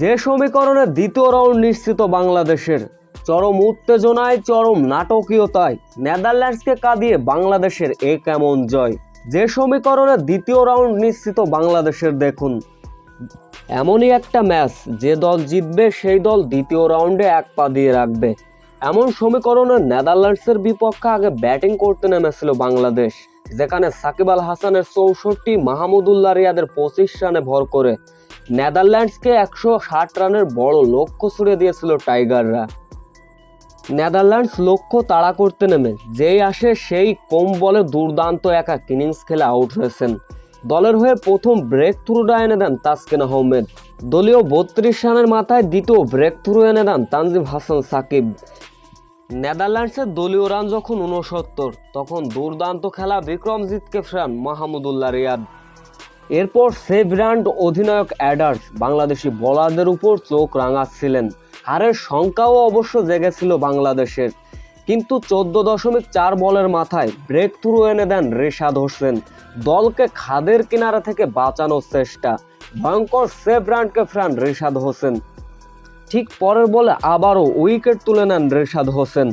যে সমীকরণে দ্বিতীয় রাউন্ড নিশ্চিত বাংলাদেশের, চরম উত্তেজনায়, চরম নাটকীয়তায় নেদারল্যান্ডসকে কাঁদিয়ে বাংলাদেশের এ কেমন জয়? যে সমীকরণে দ্বিতীয় রাউন্ড নিশ্চিত বাংলাদেশের দেখুন। এমনই একটা ম্যাচ, যে দল জিতবে, সেই দল দ্বিতীয় রাউন্ডে এক পা দিয়ে রাখবে। এমন সমীকরণে নেদারল্যান্ডসের বিপক্ষে আগে ব্যাটিং করতে নেমেছিল বাংলাদেশ, যেখানে সাকিব আল হাসানের চৌষট্টি, মাহমুদুল্লাহ রিয়াদের পঁচিশ রানে ভর করে নেদারল্যান্ডসকে একশো ষাট রানের বড় লক্ষ্য ছুড়ে দিয়েছিল টাইগাররা। নেদারল্যান্ডস লক্ষ্য তাড়া করতে নেমে, যেই আসে সেই কম বলে দুর্দান্ত একা ইনিংস খেলে আউট হয়েছেন। দলের হয়ে প্রথম ব্রেক থ্রুটা এনে দেন তাসকিন আহমেদ। দলীয় বত্রিশ রানের মাথায় দ্বিতীয় ব্রেক থ্রু এনে দেন তানজিম হাসান সাকিব। নেদারল্যান্ডসের দলীয় রান যখন উনসত্তর তখন দুর্দান্ত খেলা বিক্রমজিৎকে ফেরান মাহমুদুল্লাহ রিয়াদ। এরপর সেভরান্ড অধিনায়ক অ্যাডার্স, বাংলাদেশি বোলারদের উপর চোখ রাঙাচ্ছিলেন। হারের সংখ্যাও অবশ্য জেগেছিল বাংলাদেশের। কিন্তু চোদ্দ দশমিক চার বলের মাথায় ব্রেক থ্রু এনে দেন রেশাদ হোসেন। দলকে খাদের কিনারা থেকে বাঁচানোর চেষ্টা। ভয়ঙ্কর সেভরান্ডকে ফ্রান রেশাদ হোসেন। ঠিক পরের বলে আবারও উইকেট তুলে নেন রেশাদ হোসেন।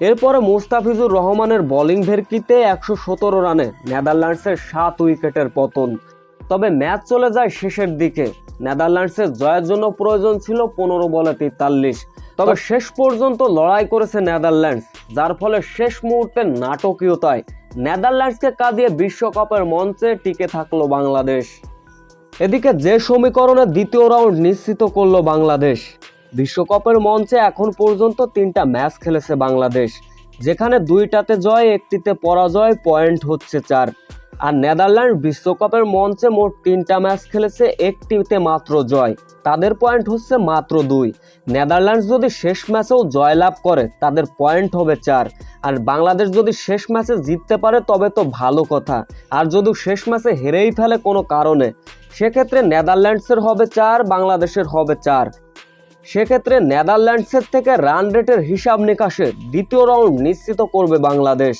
এরপরে মুস্তাফিজুর রহমানের বোলিং ভেরকিতে একশো সতেরো রানে নেদারল্যান্ডসের সাত উইকেটের পতন। তবে ম্যাচ চলে যায় শেষের দিকে। নেদারল্যান্ডসের জয়ের জন্য প্রয়োজন ছিল পনেরো বলে তেতাল্লিশ। তবে শেষ পর্যন্ত লড়াই করেছে নেদারল্যান্ডস যার ফলে শেষ মুহূর্তে নাটকীয়তায় নেদারল্যান্ডসকে কাঁদিয়ে বিশ্বকাপের মঞ্চে টিকে থাকল বাংলাদেশ। এদিকে যে সমীকরণে দ্বিতীয় রাউন্ড নিশ্চিত করল বাংলাদেশ বিশ্বকাপের মঞ্চে এখন পর্যন্ত তিনটা ম্যাচ খেলেছে বাংলাদেশ যেখানে দুইটাতে জয় একটিতে পরাজয় পয়েন্ট হচ্ছে চার। আর নেদারল্যান্ড বিশ্বকাপের মঞ্চে মোট তিনটা ম্যাচ খেলেছে একটিতে মাত্র জয়। তাদের পয়েন্ট হচ্ছে মাত্র দুই। নেদারল্যান্ডস যদি শেষ ম্যাচেও জয়লাভ করে, তাদের পয়েন্ট হবে চার। আর বাংলাদেশ যদি শেষ ম্যাচে জিততে পারে, তবে তো ভালো কথা। আর যদি শেষ ম্যাচে হেরেই ফেলে কোনো কারণে, সেক্ষেত্রে নেদারল্যান্ডসের হবে চার, বাংলাদেশের হবে চার। সেক্ষেত্রে নেদারল্যান্ডসের থেকে রান রেটের হিসাব নিকাশে দ্বিতীয় রাউন্ড নিশ্চিত করবে বাংলাদেশ।